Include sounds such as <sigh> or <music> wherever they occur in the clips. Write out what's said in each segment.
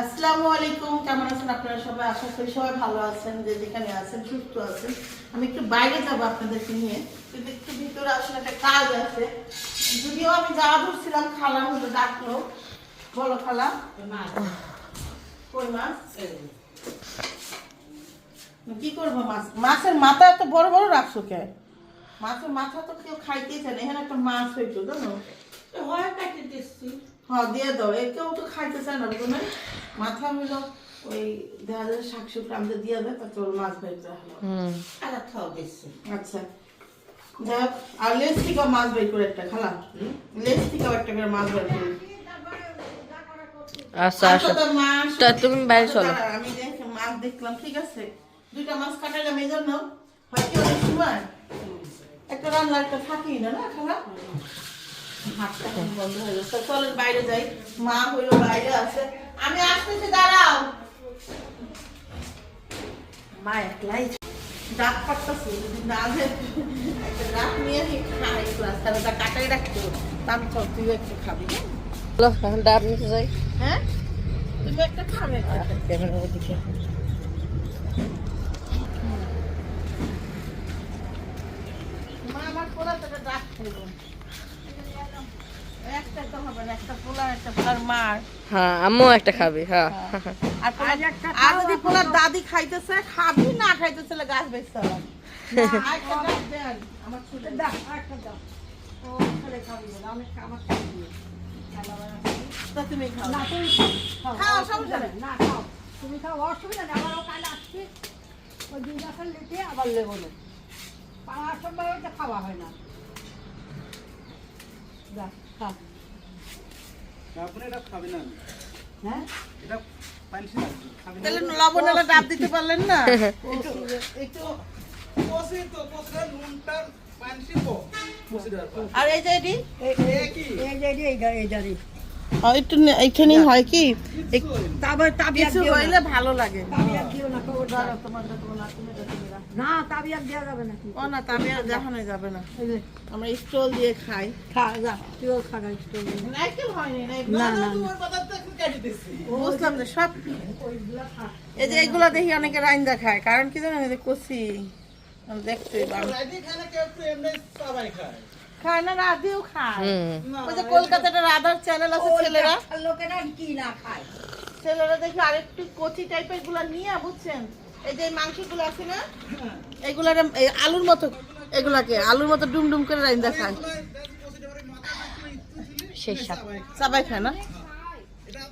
আসসালামু আলাইকুম কেমন আছেন আপনারা সবাই? আশা করি সবাই ভালো আছেন যে যেখানে আছেন সুস্থ আছেন। আমি একটু বাইরে যাব আপনাদেরকে নিয়ে কিন্তু একটু ভিতরে আসলে একটা কাজ আছে। যদিও আমি যাওয়া ধরছিলাম খালা হলো ডাকলো। বলো খালা। কই মাছ কি করব মাছ? মাছের মাথা এত বড় বড় রাখছো কে? মাছের মাথা তো কেউ খাইতেই চায় না। এখানে একটা মাছ হইতো জানো? হয় কাটি দিচ্ছি। হ্যাঁ দিয়ে দাও। এ কেউ তো খাইতে চায় না বুঝলো মাথা হইল ওই দেখা যায় শাক শুকনো আমাদের দিয়ে দেয় তারপর মাছ বের করা হলো আর খাওয়া দিচ্ছি আচ্ছা। যাই হোক, আর লেস থেকেও মাছ বের করে একটা খালা। লেস থেকেও একটা করে মাছ বের করে। আচ্ছা আচ্ছা, মাছ তা তুমি বাইরে চলো। আমি দেখ মাছ দেখলাম ঠিক আছে? দুইটা মাছ কাটালাম এই জন্য হয়তো অনেক সময়? একটা রান্না একটা থাকি না না খালা? হাতটা বন্ধ হয়ে গেছে চলেন বাইরে যাই। মা হইল বাইরে আছে। আমি আসতেছি দাঁড়াও। মা একলাই ডাক পারতেছি যদি একটা ডাক নিয়ে আমি খাই ক্লাস তাহলে ওটা কাটাই রাখতে তার চল তুই একটু খাবি হ্যাঁ? নিতে যাই। হ্যাঁ? তুমি একটা খাবে ক্যামেরার মা আমার পোলা তোকে ডাক একটা তো হবে না একটা পোলা একটা পোলার মার হ্যাঁ আম্মু একটা খাবে হ্যাঁ। আর আর যদি পোলার দাদি খাইতেছে খাবি না খাইতেছে গাছ বেচতে তুমি খাও। না তুমি খাও খাও, অসুবিধা নেই, না খাও। তুমি খাও অসুবিধা নেই আবার কাল আসছি। ওই দুই গাছের লিটে আবার লেবো না পাওয়ার সময় ওইটা খাওয়া হয় না। যা। খাও আপনি এটা খাবে না। হ্যাঁ? এটা তাহলে লবণ এলা ডাব দিতে পারলেন না? <laughs> একটু কষে তো কষে নুনটা পানসি তো। আর এই যে এটি? এই এ কি এই যে এই যে একটু হয় কি? কিছু হইলে ভালো লাগে। না দেওয়া যাবে না ও না দেখানো যাবে না। আমরা স্টল দিয়ে খাই। খা যা তুইও খা না না বুঝলাম যে সব এই যে এগুলো দেখি অনেকে রাইন্দা খায় কারণ কি জানেন এই যে কচি দেখতে পাই। রাইদি খানা কেউ তো এমনি সবাই খায়। খায় না রাধিও খায়। ওই যে কলকাতাতে রাধার চ্যানেল আছে ছেলেরা। লোকেরা কি না খায়। ছেলেরা দেখি আরেকটু কচি টাইপেরগুলা নিয়ে বুঝছেন? এই যে মাংসগুলো আছে না আলুর মতো এগুলাকে আলুর মতো ডুম ডুম করে রাইন্দা খায়। সেই খায় না?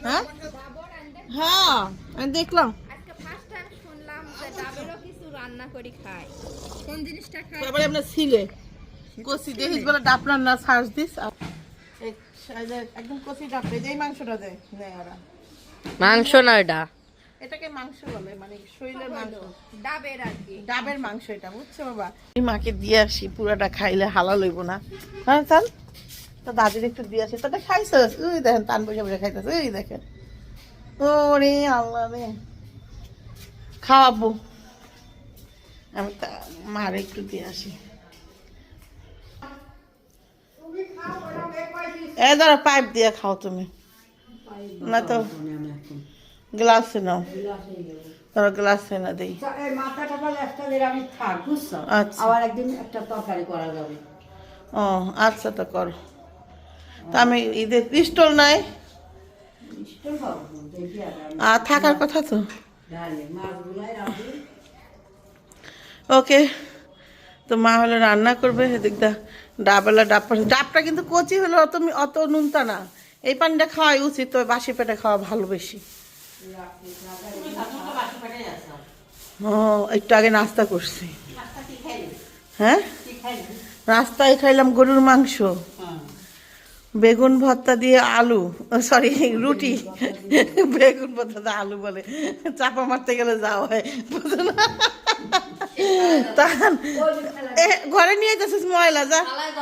হ্যাঁ? হ্যাঁ আমি দেখলাম। আজকে ফার্স্ট টাইম শুনলাম যে কিছু রান্না করে খায়। কোন জিনিসটা খায়? তারপরে আপনার সিলে কচি দেখিস বলে ডাব রান্না সার্চ দিস একদম ডাব মাংসটা দেয় নেয় ওরা। মাংস না এটা? এটাকে মাংস বলে মানে শরীরের মাংস। ডাবের আর কি। ডাবের মাংস এটা বুঝছ বাবা? আমি মাকে দিয়ে আসি পুরাটা খাইলে হালা লইব না। হ্যাঁ চাল তো দাদির একটু দিয়ে আসি। তাতে খাইছ ওই দেখেন তান বসে বসে খাইতেছে ওই দেখেন। ওরে আল্লাহ রে। খাওয়াবো। আমি তা মার একটু দিয়ে আসি। এ ধরো পাইপ দিয়ে খাও তুমি। না তো গ্লাসে নাও। ধরো গ্লাসে না দেই। আমি থাক বুঝছ? আচ্ছা। আবার একদিন একটা তরকারি করা যাবে। ও আচ্ছা তো করো। তা আমি ঈদের পিস্টল নাই? আর থাকার কথা তো? ওকে তো মা হলে রান্না করবে এদিক দা ডাবেলা ডাব ডাবটা কিন্তু কচি হলে অত অত নুনতা না। এই পানিটা খাওয়াই উচিত, তবে বাসি পেটে খাওয়া ভালো বেশি। ও, একটু আগে নাস্তা করছি। হ্যাঁ? নাস্তায় খাইলাম গরুর মাংস। বেগুন ভর্তা দিয়ে আলু সরি রুটি। বেগুন ভর্তা দিয়ে আলু বলে। চাপা মারতে গেলে যাওয়া হয় না? ঘরে নিয়ে যাচ্ছিস ময়লা যা। ফেলাই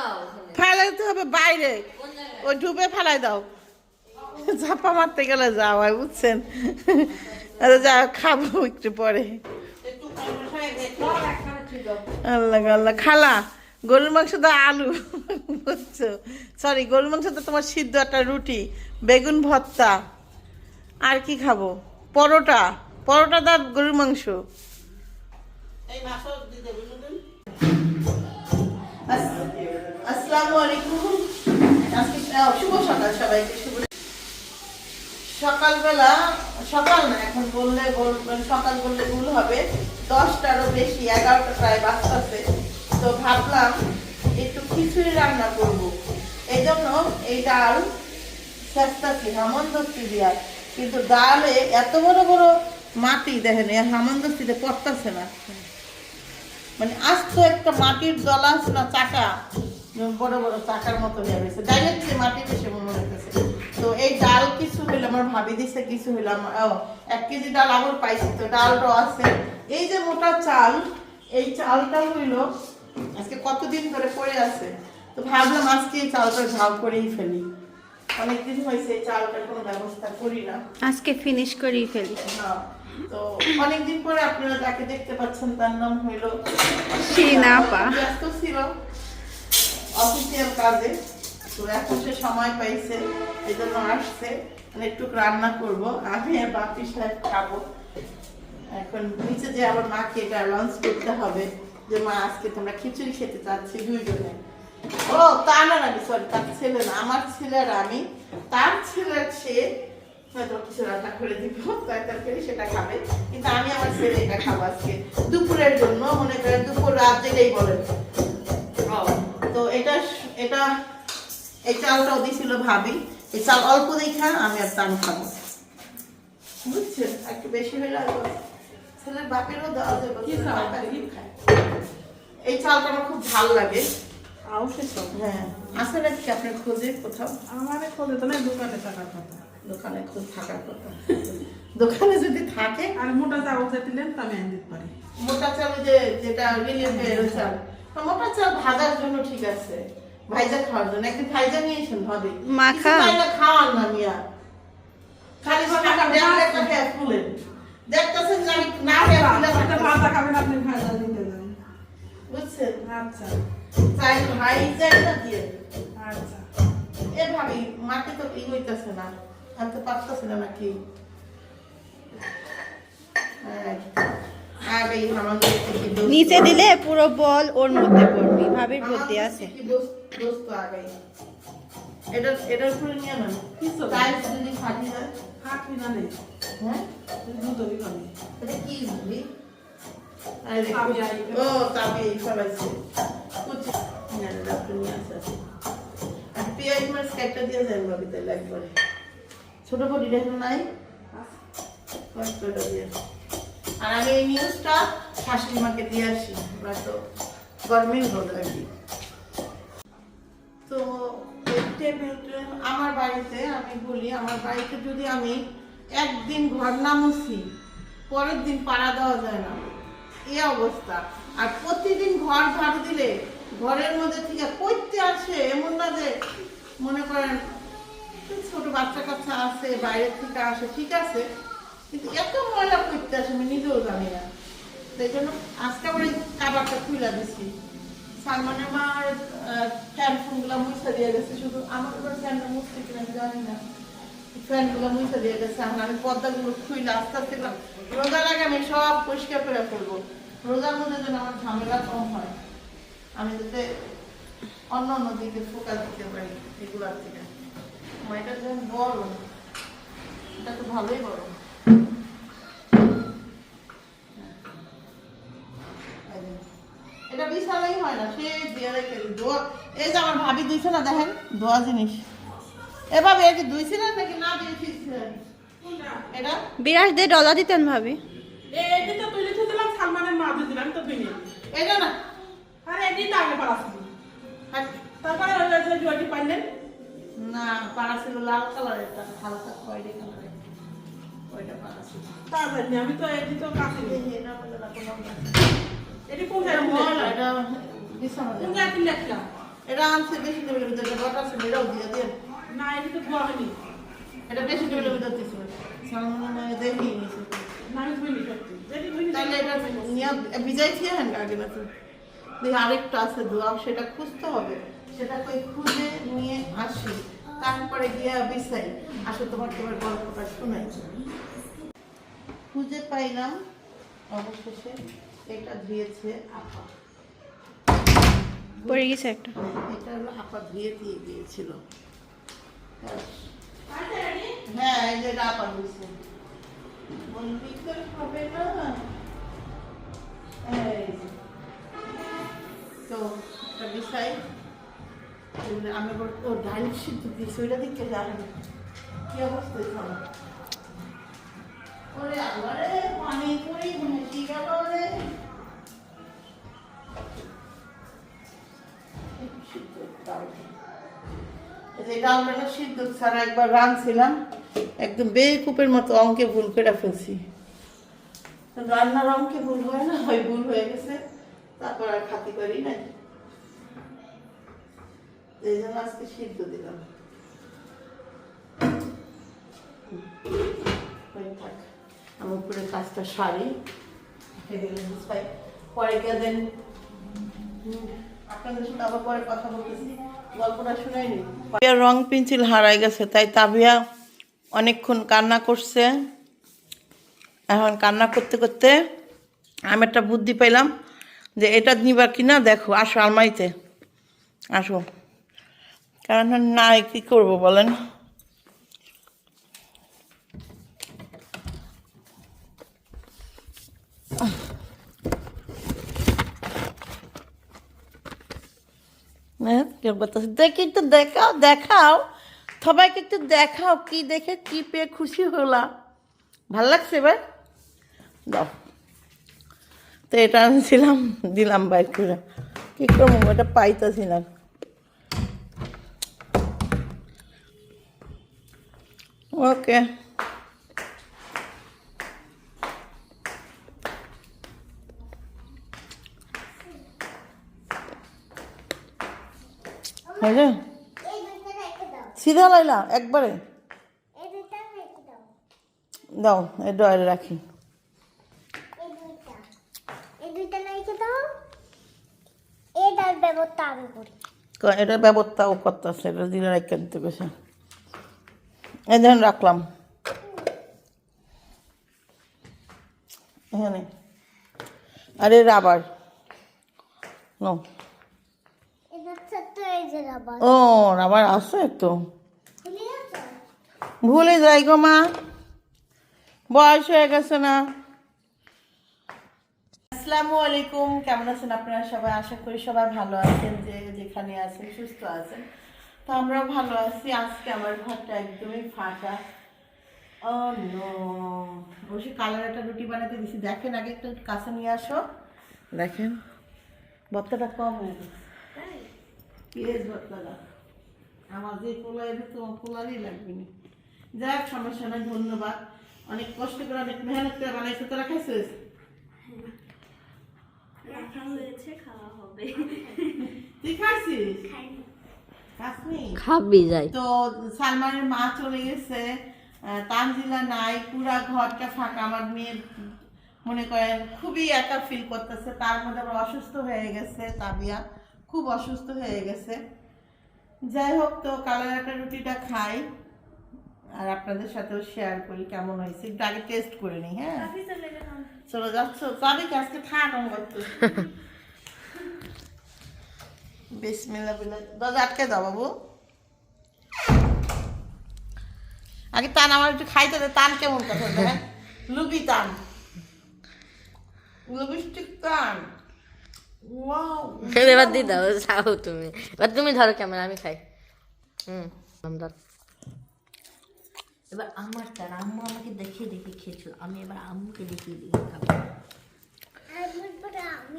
ফেলাইতে হবে বাইরে। ওই ডুবে ফেলাই দাও। চাপা মারতে গেলে যাওয়া হয় বুঝছেন? আচ্ছা, যা খাব একটু পরে। আল্লাহ আল্লাহ। খালা গরুর মাংস তো আলু বুঝছ? সরি গরুর মাংস তো তোমার সিদ্ধ একটা রুটি বেগুন ভর্তা। আর কি খাব? পরোটা। পরোটা দার গরুর মাংস এই মাছও দিতে বুঝলেন আস- মানে তো ভাবলাম, একটু খিচুড়ি রান্না করব। এই জন্য এই ডাল চেষ্টাছি হামন্দস্তি দিয়া। কিন্তু ডালে এত বড় বড় মাটি দেখেন হামন্দস্তিতে পড়তেছে না। মানে আস্ত একটা মাটির দলা আছে না চাকা বড় বড় চাকার মতো হয়ে গেছে। ডাইরেক্ট মাটি বেশি মনে হইতেছে তো এই ডাল কিছু হইল আমার ভাবি দিছে কিছু হইল আমার এক কেজি ডাল আবার পাইছি তো ডালটাও আছে। এই যে মোটা চাল এই চালটা হইল আজকে কতদিন ধরে পড়ে আছে? তো ভাবলাম আজকে এই চালটা ঝাল করেই ফেলি। অনেকদিন হয়েছে এই চালটার কোনো ব্যবস্থা করি না। আজকে ফিনিশ করেই ফেলি। না, তো অনেকদিন পরে আপনারা দেখতে পাচ্ছেন তার নাম হইল ব্যস্ত ছিল অফিসিয়াল কাজে। তো এখন সে সময় পাইছে এই জন্য আসছে। মানে একটু রান্না করব আমি আর বাপি সাহেব খাব। এখন নিচে যে আবার মাকে এটা লঞ্চ করতে হবে যে মা আজকে তোমরা খিচুড়ি খেতে চাচ্ছি দুইজনে। ও তা না সরি তার ছেলে না আমার ছেলে আর আমি। তার ছেলের সে হয়তো কিছু রান্না করে দিব তাই তরকারি সেটা খাবে। কিন্তু আমি আমার ছেলে এটা খাব আজকে। দুপুরের জন্য মনে করেন দুপুর রাত যেটাই বলেন। তো এটা এটা এই চালটাও দিছিল ভাবি। এই চাল অল্প দেখা আমি আর খাব। বুঝছেন? একটু বেশি হলে আর ছেলের বাপেরও দেওয়া যাবে কি খায়। এই চালটা আমার খুব ভালো লাগে। হ্যাঁ। আপনার খোঁজে কোথাও? আমার খোঁজে তো না দোকানে থাকার কথা। দোকানে খোঁজ থাকার কথা। দোকানে যদি থাকে। আর মোটা চাউল দিলেন তা আমি এনে দিতে পারি। মোটা চাল যে যেটা রিলিফের চাল। তো মোটা চাল ভাজার জন্য ঠিক আছে। ভাইজা খাওয়ার জন্য। একদিন ভাইজা নিয়েছেন ভাবি। মাখা? খাওয়ান না মিয়া। খালি ভাবে দেখলে কাকে ফুলেন। দেখতেছেন যে আমি না খেয়ে ফুলে একটা ভাজা খাবেন আপনি ভাজা দিতে যান। বুঝছেন? আচ্ছা। চাই ভাই যাই দিয়ে। আচ্ছা। এ ভাবি মাকে তো ই হইতেছে না। আমি তো পারতেছি না নাকি নিচে দিলে পুরো বল ওর মধ্যে পড়বি ভাবির বুদ্ধি আছে। কি দোষ দোষ তো আগেই এটা এটার উপরে নিয়ে না। টাইলস যদি ফাটি যায় হাঁটি না নেই হ্যাঁ? দুধ দিবানি এটা কি বুঝলি আরে দেখো। তাবিয়া এই- ও তাবি ফেলাইছে। কুচি না না আপনি নিয়ে পেঁয়াজ মাছ কাটটা দিয়ে যান ভাবি তাহলে একবারে ছোট বড়ি নাই। আর আমি এই নিউজটা দিয়ে আসি গরমেই হলো আর কি। তো আমার বাড়িতে আমি বলি, আমার বাড়িতে যদি আমি একদিন ঘর না পরের দিন পাড়া দেওয়া যায় না। এই অবস্থা। আর প্রতিদিন ঘর ঝাড়ু দিলে ঘরের মধ্যে থেকে করতে আসে এমন না যে মনে করেন ছোট বাচ্চা কাচ্চা আছে, বাইরের থেকে আসে, ঠিক আছে। কিন্তু এত ময়লা করতে আসে, আমি নিজেও জানি না। সেই জন্য আজকে আবার এই কাবারটা খুলে দিছি। সালমানের মা আর ফ্যান ফোনগুলো মুছে দিয়ে গেছে। শুধু আমার উপর ফ্যানটা মুছতে কিনা আমি জানি না। ফ্যানগুলো মুছে দিয়ে গেছে এখন। আমি পর্দাগুলো খুইলে আস্তে আস্তে রোজার আগে আমি সব পরিষ্কার করে ফেলব। রোজার মধ্যে যেন আমার ঝামেলা কম হয়। আমি যাতে অন্য অন্য দিকে ফোকাস দিতে পারি এগুলার থেকে। এটা যেন বড় এটা তো ভালোই বড় এটা বিশালই হয় না সে দিয়ে রেখে দিই। এই যে আমার ভাবি দিয়েছে না দেখেন দোয়া জিনিস। এভাবে এটি দুইছিলেন নাকি? না দিয়েছিলেন এটা? বিরাট দিয়ে ডলা দিতেন ভাবি। এটি তো তুলে দিলাম সালমানের মা দিলাম তো তুই এটা না। আরে এটি তো আগে পারাচ্ছি আর তারপরে ওই যে জুয়াটি পাইলেন। না পাড়া ছিল লাল হালকা খয়েরি কালারের ওইটা পাড়া ছিল তা আমি তো এটি তো কাছে এটা বলে। এটি বিছানা। লেখলা আনছে বেশি ভিতরে বটা ছিল এটাও দিয়ে দেন না এটি তো ধোয়া হয়নি। এটা বেশি ভিতরে দিছিল মায়ের দেখি নিছে না আমি ধুইনি সত্যি। তাহলে এটা নিয়ে হ্যাঁ আগে না তো আরেকটা আছে দোয়া সেটা খুঁজতে হবে। সেটা কই খুঁজে নিয়ে আসি। তারপরে গিয়ে বিছাই আসলে তোমার তোমার গল্পটা শোনাই। পাইলাম অবশেষে এটা ধুয়েছে আপা। পড়ে গেছে একটা। এটা হলো আপা ধুয়ে দিয়ে দিয়েছিল। হ্যাঁ এই যে এটা আপা ধুয়েছে। বলবি তো হবে না? এই তো একটা বিষয় আমি আবার ও ডাইরেক্ট সিদ্ধ দিয়েছি, ওইটা জানি কি অবস্থা ডাল। সিদ্ধ ছাড়া একবার রাঁধছিলাম। একদম মতো অঙ্কে ভুল করে ফেলছি। রান্নার অঙ্কে ভুল হয় না? ভুল হয়ে গেছে। তারপর আর খাতি করি নাই। এই জন্য আজকে সিদ্ধ দিলাম। আমি উপরে কাজটা সারি। পরে? রং পেন্সিল হারাই গেছে, তাই তাবিয়া অনেকক্ষণ কান্না করছে। এখন কান্না করতে করতে আমি একটা বুদ্ধি পাইলাম যে এটা নিবার কিনা, দেখো, আসো আলমারিতে। আসো। কারণ নাই কি করব বলেন? হ্যাঁ, কেউ দেখি একটু দেখাও দেখাও। সবাইকে একটু দেখাও কি দেখে কি পেয়ে খুশি হলাম। ভালো লাগছে এবার? দাও। তো এটা আনছিলাম দিলাম বাইর করে। কি করব? এটা পাইতেছি না। ওকে হয়েছে সিধা লাইলা একবারে। দাও এই ডয়ারে রাখি। এটার ব্যবস্থা আমি করি। ক- এটার ব্যবস্থাও করতেছে এটা দিলে রাখতে দিতে গেছে এই ধরুন রাখলাম এখানে। আরে রাবার। নো ও রাবার আছে তো। ভুলে যাই গো মা। বয়স হয়ে গেছে না। আসসালামু আলাইকুম। কেমন আছেন আপনারা সবাই? আশা করি সবাই ভালো আছেন যে যেখানে আছেন সুস্থ আছেন। তো আমরাও ভালো আছি। আজকে আমার ঘরটা একদমই ফাঁকা। ও নো। অবশ্যই কালার একটা রুটি বানাতে দিছি। দেখেন আগে একটু কাছে নিয়ে আসো। দেখেন। ভর্তাটা কম হয়ে গেছে। পেঁয়াজ ভর্তাটা? আমার যে পোলা এলে তোমার পোলারই লাগবে না। যাক সমস্যা নাই ধন্যবাদ। অনেক কষ্ট করে অনেক মেহনত করে বানাইছে। তোরা খাইছিস তুই খাইছিস? খাসনি খাবি যাই তো সালমানের মা চলে গেছে তানজিলা নাই পুরা ঘরটা ফাঁকা আমার মেয়ে মনে করেন খুবই একা ফিল করতেছে। তার মধ্যে আবার অসুস্থ হয়ে গেছে তাবিয়া খুব অসুস্থ হয়ে গেছে। যাই হোক তো কালার একটা রুটিটা খাই আর আপনাদের সাথেও শেয়ার করি কেমন হয়েছে। একটু আগে টেস্ট করে নিই হ্যাঁ? চলে যাচ্ছ? তবে কি আজকে থাক আমার <laughs> দাদা আটকে দাও বাবু। আগে টান আমার একটু খাইতে দে টান কেমন কথা হ্যাঁ? লুবি টান। লুবিস্টিক এবার দাও যাও তুমি। এবার তুমি ধরো ক্যামেরা আমি খাই। হুম এবার আমার টান আম্মু আমাকে দেখে দেখে খেয়েছিল। আমি এবার আম্মুকে দেখিয়ে দেখে খাব।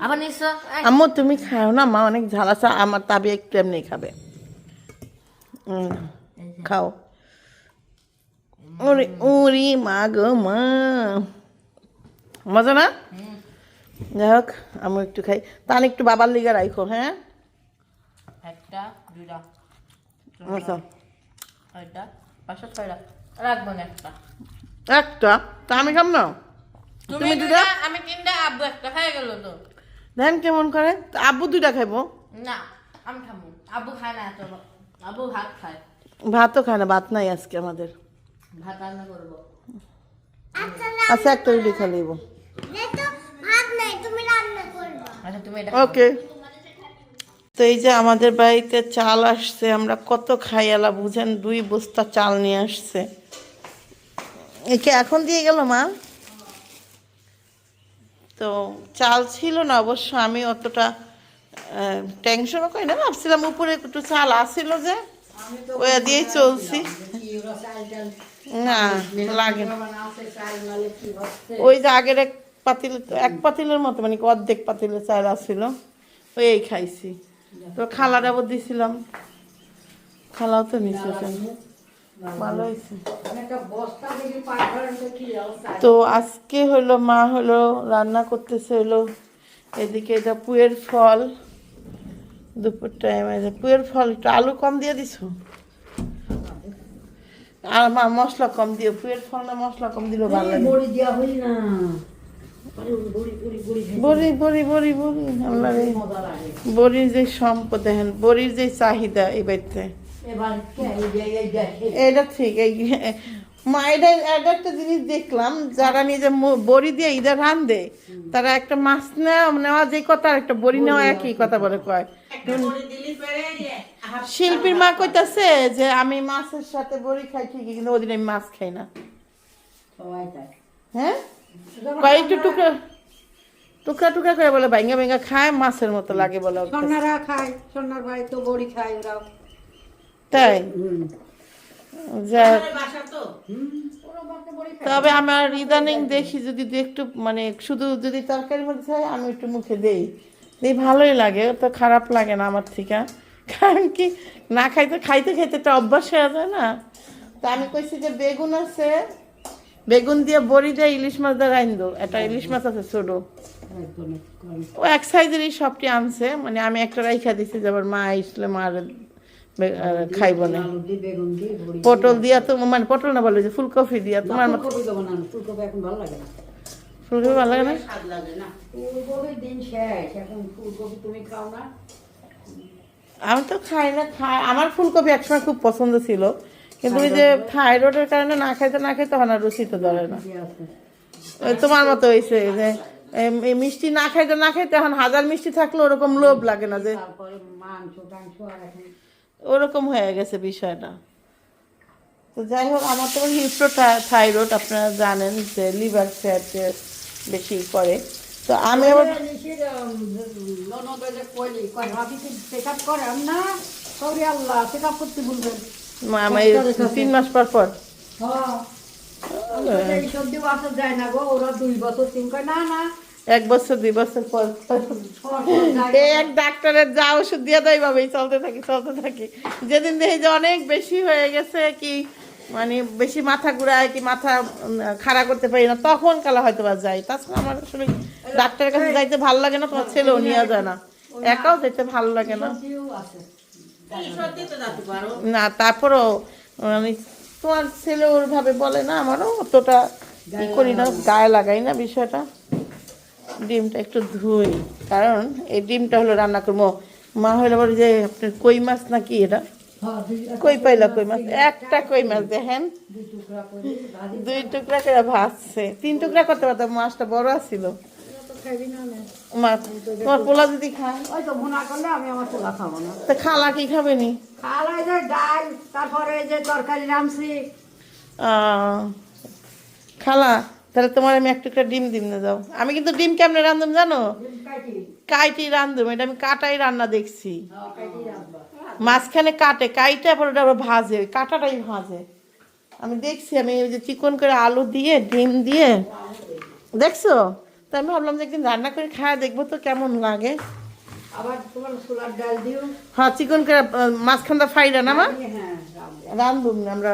আবার আম্মু তুমি খাও না মা অনেক ঝাল আছে আমার তাবি একটু এমনি খাবে। খাও। ওরে ওরে মা গো মা। মজা না? যাই হোক আমি একটু খাই। তাহলে একটু বাবার লিগা রাখো হ্যাঁ? একটা দুইটা। আচ্ছা। পাঁচশো ছয়টা। রাখব না একটা। একটা? তা আমি খাম না? তুমি দুটা আমি তিনটা আব্বু একটা হয়ে গেল তো। ধ্যান কেমন করে? তা আব্বু দুইটা খাইবো? না আমি খাব আব্বু খায় না এত আব্বু ভাত খায়। ভাতও খায় না ভাত নাই আজকে আমাদের। ভাত রান্না করব। আচ্ছা আচ্ছা একটা রুটি খালি দেবো নে তো ভাত নাই তুমি রান্না করবা। আচ্ছা তুমি এটা ওকে। তো এই যে আমাদের বাড়িতে চাল আসছে আমরা কত খাইয়ালা বুঝেন দুই বস্তা চাল নিয়ে আসছে। একে এখন দিয়ে গেল মা তো চাল ছিল না অবশ্য আমি অতটা টেনশনও করি না ভাবছিলাম উপরে একটু চাল আসছিল যে ওয়া দিয়েই চলছি। না লাগে না। ওই যে আগের এক পাতিল এক পাতিলের মতো মানে অর্ধেক পাতিলের চাল আসছিল ওই এই খাইছি। তো খালার আবার দিছিলাম। খালাও তো নিচে তো আজকে হলো, মা হলো, রান্না করতেছে হলো, এদিকে এটা পুয়ের ফল, দুপুর টাইমে পুয়ের ফল, একটু আলু কম দিয়ে দিছো? আর মা মশলা কম দিও, পুয়ের ফল না মশলা কম দিলেও ভালো বড়ি বড়ি বড়ি বড়ি বড়ি বড়ির যে সম্পদ, দেখেন, বড়ির যে চাহিদা এই বাড়িতে। এবার কে এই যে এই যে এটা ঠিক মা এটা এটা একটা জিনিস দেখলাম যারা নিজে বড়ি দিয়ে ঈদের রান্ধে তারা একটা মাছ নেওয়া নেওয়া যে কথা একটা বড়ি নেওয়া একই কথা বলে কয়। একটা করে দিলি পেরে যে হাফ শিল্পীর মা কইতাছে যে আমি মাছের সাথে বড়ি খাই ঠিকই কিন্তু ওদিন আমি মাছ খাই না। হ্যাঁ? টুকরা টুকরা টুকরা করে বলে ভাঙ্গা ভাঙ্গা খায় মাছের মতো লাগে বলে খায় সন্ন্যার ভাই তো বড়ি খায় ওরাও। তাই? তবে আমার ইদানিং দেখি যদি একটু মানে শুধু যদি তরকারি মধ্যে হয় আমি একটু মুখে দেই। দিই ভালোই লাগে তো খারাপ লাগে না আমার থেকে। কারণ কি না খাইতে খাইতে খাইতে একটা অভ্যাস হয়ে যায় না। তা আমি কইছি যে বেগুন আছে বেগুন দিয়ে বড়ি দিয়ে ইলিশ মাছ দিয়ে রাইন দো। একটা ইলিশ মাছ আছে ছোটো। ও এক সাইজেরই সবটি আনছে মানে আমি একটা রাইখা দিছি যে আবার মা আসলে মার খাইব না। পটল দিয়া তো মানে পটল না বলে যে ফুলকপি দিয়া তোমার মতো ফুলকপি দেবো না ফুলকপি এখন ভালো লাগে না। ফুলকপি ভালো লাগে না? স্বাদ লাগে না। ফুলকপির দিন শেষ এখন ফুলকপি তুমি খাও না। আমি তো খাই না খাই আমার ফুলকপি একসময় খুব পছন্দ ছিল কিন্তু ওই যে থাইরয়েডের কারণে না খাইতে না খাইতে তখন আর রুচি তো ধরে না। ওই তোমার মতো হয়েছে যে মিষ্টি না খাইতে না খাইতে এখন হাজার মিষ্টি থাকলে ওরকম লোভ লাগে না যে মাংস টাংস আর এখন ওরকম হয়ে গেছে বিষয়টা। তো যাই হোক আমার তো হিপ্রো থাইরয়েড আপনারা জানেন যে লিভার ফ্যাট বেশি করে। তো আমি আবার আমার তিন মাস পর পর। হ্যাঁ। বাসা যায় না গো ওরা দুই বছর তিন কয় না না এক বছর, দুই বছর পর। এক ডাক্তারের যা ওষুধ দিয়ে দেয় ভাবেই চলতে থাকি চলতে থাকি। যেদিন দেখি যে অনেক বেশি হয়ে গেছে কি মানে বেশি মাথা ঘুরায় কি মাথা খাড়া করতে পারি না, তখন কালা হয়তো বা যাই। তাছাড়া আমার আসলে ডাক্তারের কাছে যাইতে ভালো লাগে না, তোমার ছেলেও নিয়ে যায় না। একাও যেতে ভালো লাগে না। না, তারপরও আমি তোমার ছেলে ওর ভাবে বলে না, আমারও অতটা ই করি না, গায়ে লাগাই না বিষয়টা। ডিমটা একটু ধুই। কারণ এই ডিমটা হলো রান্না করব। মা হলো বলে যে আপনার কই মাছ নাকি এটা? কই পাইলা কই মাছ? একটা কই মাছ দেখেন। দুই টুকরা করে ভাজছে। তিন টুকরা করতে পারতাম মাছটা বড় মা তোমার পোলা যদি খায়? তো খালা কি খাবে নি? ডাল তারপরে যে তরকারি রামছি খালা? তাহলে তোমার আমি একটু টুকরা ডিম দিম না যাও। আমি কিন্তু ডিম কেমনে রান্ধুম জানো? কাইটি রান্ধুম এটা আমি কাটাই রান্না দেখছি। মাঝখানে কাটে কাইটা পরে ওটা আবার ভাজে কাটাটাই ভাজে। আমি দেখছি আমি ওই যে চিকন করে আলু দিয়ে ডিম দিয়ে দেখছ? তো আমি ভাবলাম যে একদিন রান্না করে খাওয়া দেখব তো কেমন লাগে। আবার তোমার ছোলার ডাল দিও। হ্যাঁ চিকন করে মাঝখানটা ফাইরা না মা? হ্যাঁ রান্ধুম আমরা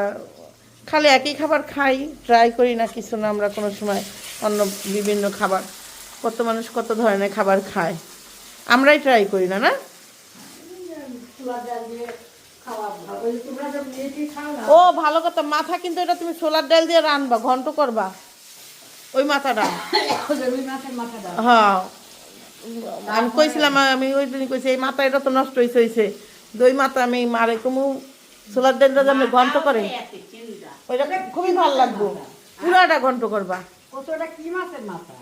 খালি একই খাবার খাই ট্রাই করি না কিছু না, আমরা কোনো সময় অন্য বিভিন্ন খাবার। কত মানুষ কত ধরনের খাবার খায়। আমরাই ট্রাই করি না না? ও, ভালো কথা, মাথা কিন্তু এটা তুমি সোলার ডাল দিয়ে রানবা, ঘন্ট করবা। ওই মাথাটা। হ্যাঁ। আমি কইছিলাম, আমি ওই দিন কইছি, এই মাথা এটা তো নষ্ট হয়েছে দই মাথা আমি মারে কমু ছোলার ডালটা আপনি ঘন্ট করে। ওইটা খুবই ভালো লাগবো। পুরাটা ঘন্ট করবা। কচুটা কি মাছের মাথা?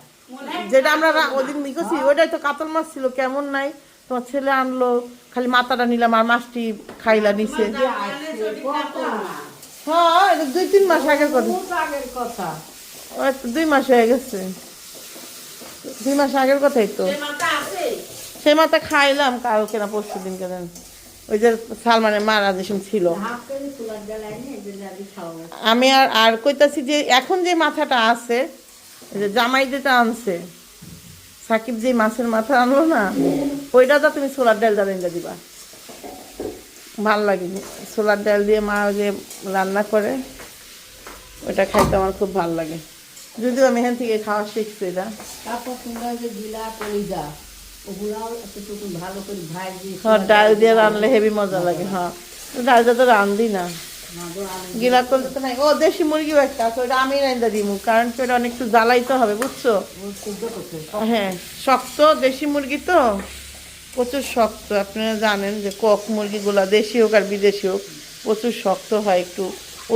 যেটা আমরা ওদিন ই ওইটাই তো কাতল মাছ ছিল কেমন নাই। তোমার ছেলে আনলো খালি মাথাটা নিলাম আর মাছটি খাইলা নিছে হ্যাঁ এটা দুই তিন মাস আগের কথা। বহুত আগের কথা। ওই তো দুই মাস হয়ে গেছে। দুই মাস আগের কথাই তো। সে মাথা সেই মাথা খাইলাম কালকে না পরশু দিন কেন ওই যে সালমানের মা রাজেশন ছিল। আমি আর আর কইতাছি যে এখন যে মাথাটা আছে যে জামাই যেটা আনছে, সাকিব যে মাছের মাথা আনলো না, ওইটা তো তুমি সোলার ডাল এনে দিবা। ভালো লাগে সোলার ডাল দিয়ে মা যে রান্না করে ওটা খাইতে আমার খুব ভালো লাগে। যদিও আমি এখান থেকে খাওয়া শিখছি এটা। তারপর তোমরা যে গিলা কলিজা। হ্যাঁ ডাল দিয়ে রানলে হেভি মজা লাগে হ্যাঁ। ডালটা তো রান্ধি না। গিলা করলে তো নাই। ও দেশি মুরগিও একটা আছে ওটা আমি রান্দা দিমু কারণ কি ওটা অনেকটু জ্বালাইতে হবে বুঝছ? হ্যাঁ শক্ত। দেশি মুরগি তো প্রচুর শক্ত আপনারা জানেন যে কক মুরগিগুলা দেশি হোক আর বিদেশি হোক প্রচুর শক্ত হয় একটু।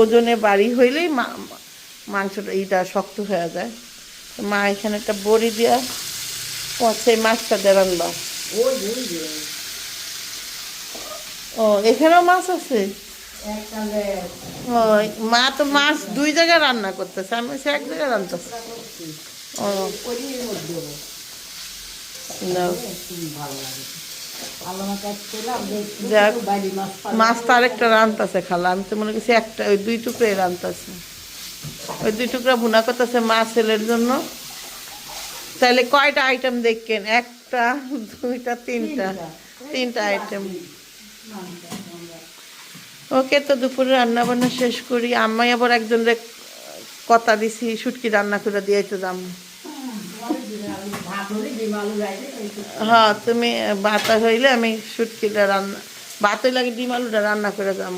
ওজনে বাড়ি হইলেই মাংসটা এইটা শক্ত হয়ে যায়। মা এখানে একটা বড়ি দিয়া সেই মাছটা দেবেন বা ও, এখানেও মাছ আছে? ও মা তো মাছ দুই জায়গায় রান্না করতেছে, আমি সে এক জায়গায় রান্নতেছে ও। মাছ তো আরেকটা খালা, আমি তো মনে একটা, ওই দুই ওই দুই টুকরা ভুনা করতেছে মা ছেলের জন্য। তাহলে কয়টা আইটেম দেখেন? একটা দুইটা তিনটা। তিনটা। আইটেম ওকে তো দুপুরে রান্না বান্না শেষ করি। আমি আবার একজন কথা দিছি শুটকি রান্না করে দিয়ে তো দাম হ্যাঁ তুমি বাতা হইলে আমি শুটকিটা রান্না ভাত হইলে ডিম আলুটা রান্না করে যাব